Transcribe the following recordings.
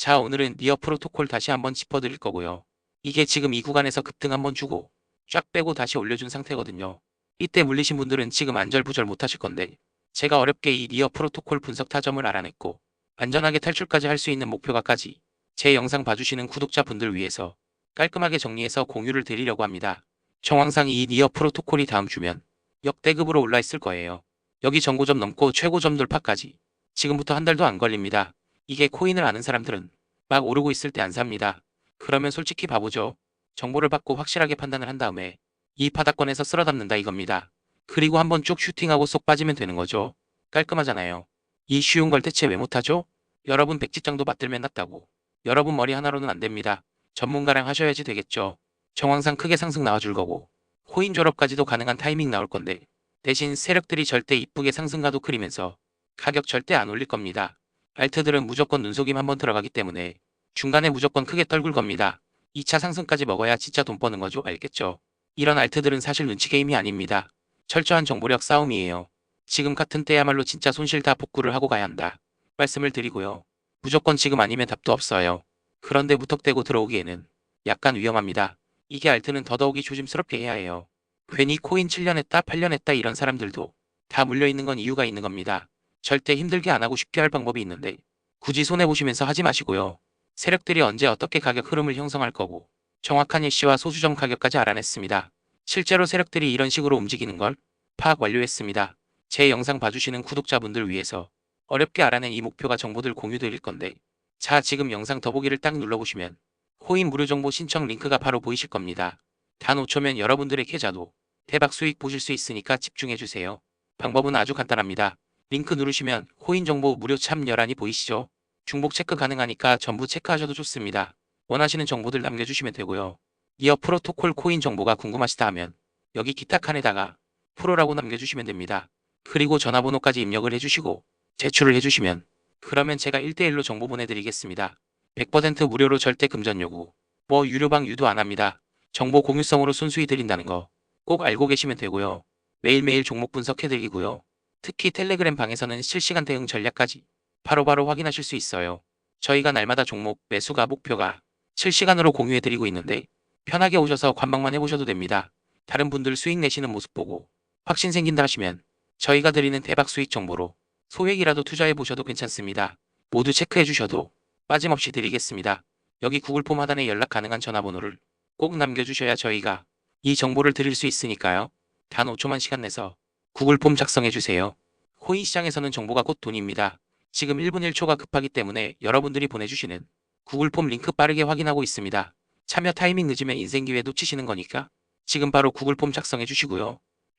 자 오늘은 니어 프로토콜 다시 한번 짚어드릴 거고요. 이게 지금 이 구간에서 급등 한번 주고 쫙 빼고 다시 올려준 상태거든요. 이때 물리신 분들은 지금 안절부절 못하실 건데 제가 어렵게 이 니어 프로토콜 분석 타점을 알아냈고 안전하게 탈출까지 할 수 있는 목표가까지 제 영상 봐주시는 구독자분들 위해서 깔끔하게 정리해서 공유를 드리려고 합니다. 정황상 이 니어 프로토콜이 다음 주면 역대급으로 올라 있을 거예요. 여기 정고점 넘고 최고점 돌파까지 지금부터 한 달도 안 걸립니다. 이게 코인을 아는 사람들은 막 오르고 있을 때 안 삽니다. 그러면 솔직히 바보죠. 정보를 받고 확실하게 판단을 한 다음에 이 바닥권에서 쓸어 담는다 이겁니다. 그리고 한번 쭉 슈팅하고 쏙 빠지면 되는 거죠. 깔끔하잖아요. 이 쉬운 걸 대체 왜 못하죠? 여러분 백지장도 맞들면 낫다고. 여러분 머리 하나로는 안 됩니다. 전문가랑 하셔야지 되겠죠. 정황상 크게 상승 나와줄 거고 코인 졸업까지도 가능한 타이밍 나올 건데 대신 세력들이 절대 이쁘게 상승가도 그리면서 가격 절대 안 올릴 겁니다. 알트들은 무조건 눈속임 한번 들어가기 때문에 중간에 무조건 크게 떨굴 겁니다. 2차 상승까지 먹어야 진짜 돈 버는 거죠. 알겠죠? 이런 알트들은 사실 눈치 게임이 아닙니다. 철저한 정보력 싸움이에요. 지금 같은 때야말로 진짜 손실 다 복구를 하고 가야 한다. 말씀을 드리고요. 무조건 지금 아니면 답도 없어요. 그런데 무턱대고 들어오기에는 약간 위험합니다. 이게 알트는 더더욱이 조심스럽게 해야 해요. 괜히 코인 7년 했다 8년 했다 이런 사람들도 다 물려있는 건 이유가 있는 겁니다. 절대 힘들게 안 하고 쉽게 할 방법이 있는데 굳이 손해보시면서 하지 마시고요. 세력들이 언제 어떻게 가격 흐름을 형성할 거고 정확한 일시와 소수점 가격까지 알아냈습니다. 실제로 세력들이 이런 식으로 움직이는 걸 파악 완료했습니다. 제 영상 봐주시는 구독자분들 위해서 어렵게 알아낸 이 목표가 정보들 공유드릴 건데 자 지금 영상 더보기를 딱 눌러보시면 코인 무료 정보 신청 링크가 바로 보이실 겁니다. 단 5초면 여러분들의 계좌도 대박 수익 보실 수 있으니까 집중해주세요. 방법은 아주 간단합니다. 링크 누르시면 코인 정보 무료 참여란이 보이시죠? 중복 체크 가능하니까 전부 체크하셔도 좋습니다. 원하시는 정보들 남겨주시면 되고요. 이어 프로토콜 코인 정보가 궁금하시다 하면 여기 기타 칸에다가 프로라고 남겨주시면 됩니다. 그리고 전화번호까지 입력을 해주시고 제출을 해주시면 그러면 제가 1대1로 정보 보내드리겠습니다. 100% 무료로 절대 금전 요구. 뭐 유료방 유도 안 합니다. 정보 공유성으로 순수히 드린다는 거 꼭 알고 계시면 되고요. 매일매일 종목 분석해드리고요. 특히 텔레그램 방에서는 실시간 대응 전략까지 바로 바로 확인하실 수 있어요. 저희가 날마다 종목 매수가 목표가 실시간으로 공유해드리고 있는데 편하게 오셔서 관망만 해보셔도 됩니다. 다른 분들 수익 내시는 모습 보고 확신 생긴다 하시면 저희가 드리는 대박 수익 정보로 소액이라도 투자해 보셔도 괜찮습니다. 모두 체크해 주셔도 빠짐없이 드리겠습니다. 여기 구글 폼 하단에 연락 가능한 전화번호를 꼭 남겨주셔야 저희가 이 정보를 드릴 수 있으니까요. 단 5초만 시간 내서 구글 폼 작성해 주세요. 코인 시장에서는 정보가 곧 돈입니다. 지금 1분 1초가 급하기 때문에 여러분들이 보내주시는 구글 폼 링크 빠르게 확인하고 있습니다. 참여 타이밍 늦으면 인생 기회 놓치시는 거니까 지금 바로 구글 폼 작성해 주시고요.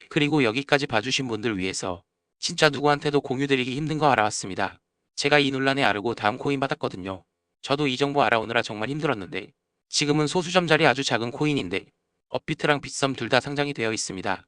그리고 여기까지 봐주신 분들 위해서 진짜 누구한테도 공유드리기 힘든 거 알아왔습니다. 제가 이 논란에 아르고 다음 코인 받았거든요. 저도 이 정보 알아오느라 정말 힘들었는데 지금은 소수점짜리 아주 작은 코인인데 업비트랑 빗썸 둘 다 상장이 되어 있습니다.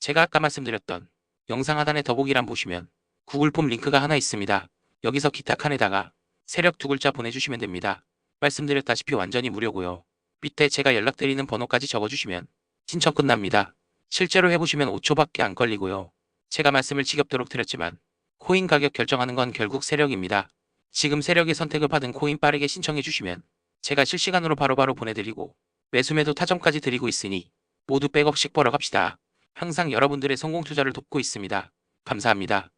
제가 아까 말씀드렸던 영상 하단에 더보기란 보시면 구글 폼 링크가 하나 있습니다. 여기서 기타 칸에다가 세력 두 글자 보내주시면 됩니다. 말씀드렸다시피 완전히 무료고요. 밑에 제가 연락드리는 번호까지 적어주시면 신청 끝납니다. 실제로 해보시면 5초밖에 안 걸리고요. 제가 말씀을 지겹도록 드렸지만 코인 가격 결정하는 건 결국 세력입니다. 지금 세력의 선택을 받은 코인 빠르게 신청해 주시면 제가 실시간으로 바로바로 보내드리고 매수매도 타점까지 드리고 있으니 모두 백억씩 벌어 갑시다. 항상 여러분들의 성공 투자를 돕고 있습니다. 감사합니다.